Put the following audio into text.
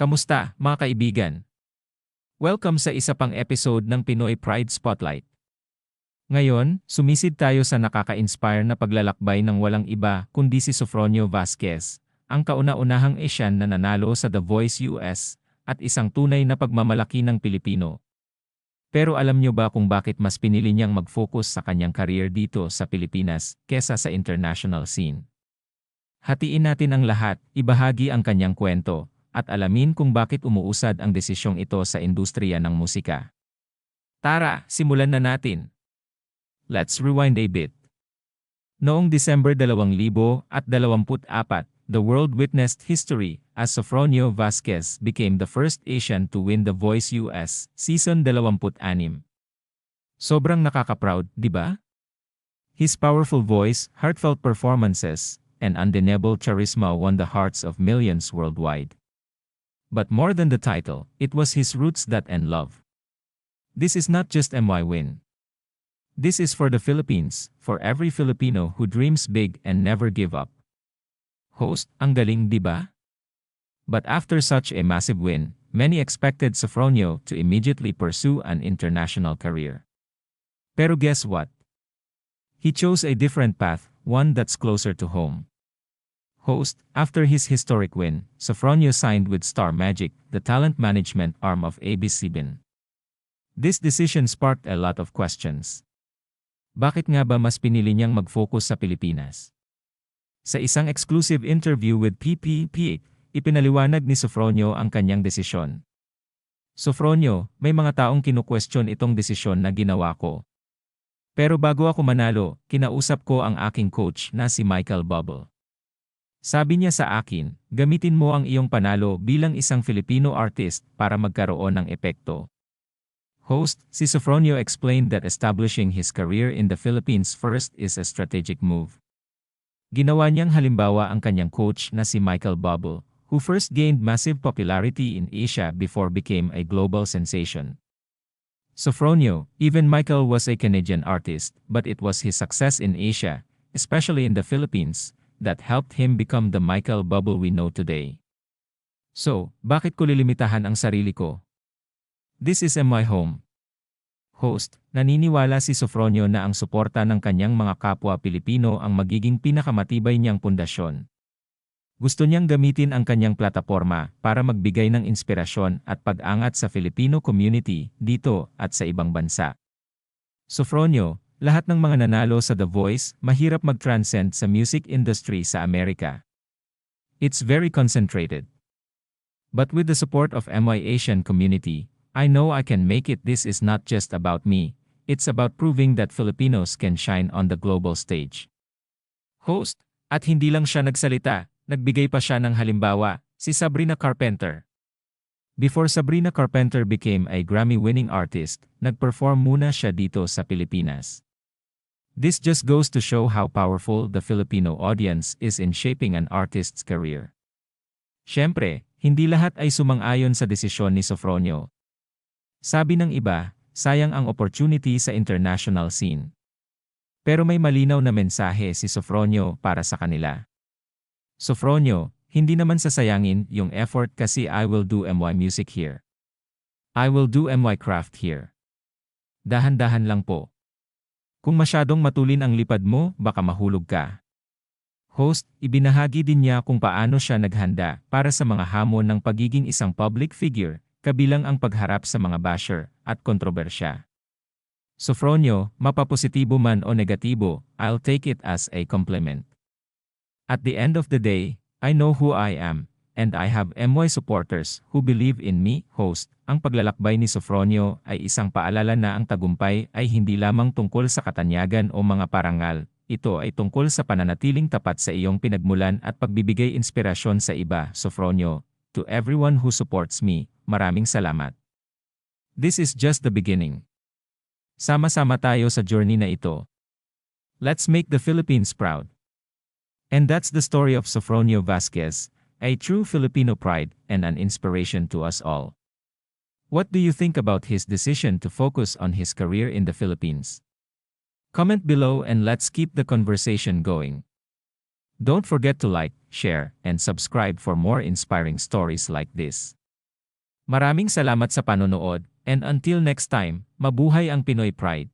Kamusta, mga kaibigan? Welcome sa isa pang episode ng Pinoy Pride Spotlight. Ngayon, sumisid tayo sa nakaka-inspire na paglalakbay ng walang iba kundi si Sofronio Vasquez, ang kauna-unahang Asian na nanalo sa The Voice US, at isang tunay na pagmamalaki ng Pilipino. Pero alam niyo ba kung bakit mas pinili niyang mag-focus sa kanyang career dito sa Pilipinas kesa sa international scene? Hatiin natin ang lahat, ibahagi ang kanyang kwento, at alamin kung bakit umuusad ang desisyong ito sa industriya ng musika. Tara, simulan na natin. Let's rewind a bit. Noong December 2024, the world witnessed history as Sofronio Vasquez became the first Asian to win The Voice US Season 26. Sobrang nakaka-proud, di ba? His powerful voice, heartfelt performances, and undeniable charisma won the hearts of millions worldwide. But more than the title, it was his roots that and love. This is not just MY win. This is for the Philippines, for every Filipino who dreams big and never give up. Host, ang galing di ba? But after such a massive win, many expected Sofronio to immediately pursue an international career. Pero guess what? He chose a different path, one that's closer to home. Host, after his historic win, Sofronio signed with Star Magic, the talent management arm of ABS-CBN. This decision sparked a lot of questions. Bakit nga ba mas pinili niyang mag-focus sa Pilipinas? Sa isang exclusive interview with PPP, ipinaliwanag ni Sofronio ang kanyang desisyon. Sofronio, may mga taong kinu-question itong desisyon na ginawa ko. Pero bago ako manalo, kinausap ko ang aking coach na si Michael Bubble. Sabi niya sa akin, gamitin mo ang iyong panalo bilang isang Filipino artist para magkaroon ng epekto. Host, si Sofronio explained that establishing his career in the Philippines first is a strategic move. Ginawa niyang halimbawa ang kanyang coach na si Michael Bubble, who first gained massive popularity in Asia before became a global sensation. Sofronio, even Michael was a Canadian artist, but it was his success in Asia, especially in the Philippines, that helped him become the Michael Bubble we know today. So, bakit ko lilimitahan ang sarili ko? This is my home. Host, naniniwala si Sofronio na ang suporta ng kanyang mga kapwa Pilipino ang magiging pinakamatibay niyang pundasyon. Gusto niyang gamitin ang kanyang plataforma para magbigay ng inspirasyon at pag-angat sa Filipino community dito at sa ibang bansa. Sofronio, lahat ng mga nanalo sa The Voice mahirap mag-transcend sa music industry sa Amerika. It's very concentrated. But with the support of MY Asian community, I know I can make it. This is not just about me, it's about proving that Filipinos can shine on the global stage. Host, at hindi lang siya nagsalita, nagbigay pa siya ng halimbawa, si Sabrina Carpenter. Before Sabrina Carpenter became a Grammy-winning artist, nagperform muna siya dito sa Pilipinas. This just goes to show how powerful the Filipino audience is in shaping an artist's career. Siyempre, hindi lahat ay sumang-ayon sa desisyon ni Sofronio, sabi ng iba, sayang ang opportunity sa international scene. Pero may malinaw na mensahe si Sofronio para sa kanila. Sofronio, hindi naman sasayangin yung effort kasi I will do MY music here. I will do MY craft here. Dahan-dahan lang po. Kung masyadong matulin ang lipad mo, baka mahulog ka. Host, ibinahagi din niya kung paano siya naghanda para sa mga hamon ng pagiging isang public figure kabilang ang pagharap sa mga basher at kontrobersya. Sofronio, mapapositibo man o negatibo, I'll take it as a compliment. At the end of the day, I know who I am, and I have MY supporters who believe in me, host. Ang paglalakbay ni Sofronio ay isang paalala na ang tagumpay ay hindi lamang tungkol sa katanyagan o mga parangal, ito ay tungkol sa pananatiling tapat sa iyong pinagmulan at pagbibigay inspirasyon sa iba, Sofronio. To everyone who supports me, maraming salamat. This is just the beginning. Sama-sama tayo sa journey na ito. Let's make the Philippines proud. And that's the story of Sofronio Vasquez, a true Filipino pride and an inspiration to us all. What do you think about his decision to focus on his career in the Philippines? Comment below and let's keep the conversation going. Don't forget to like, share, and subscribe for more inspiring stories like this. Maraming salamat sa panonood, and until next time, mabuhay ang Pinoy Pride.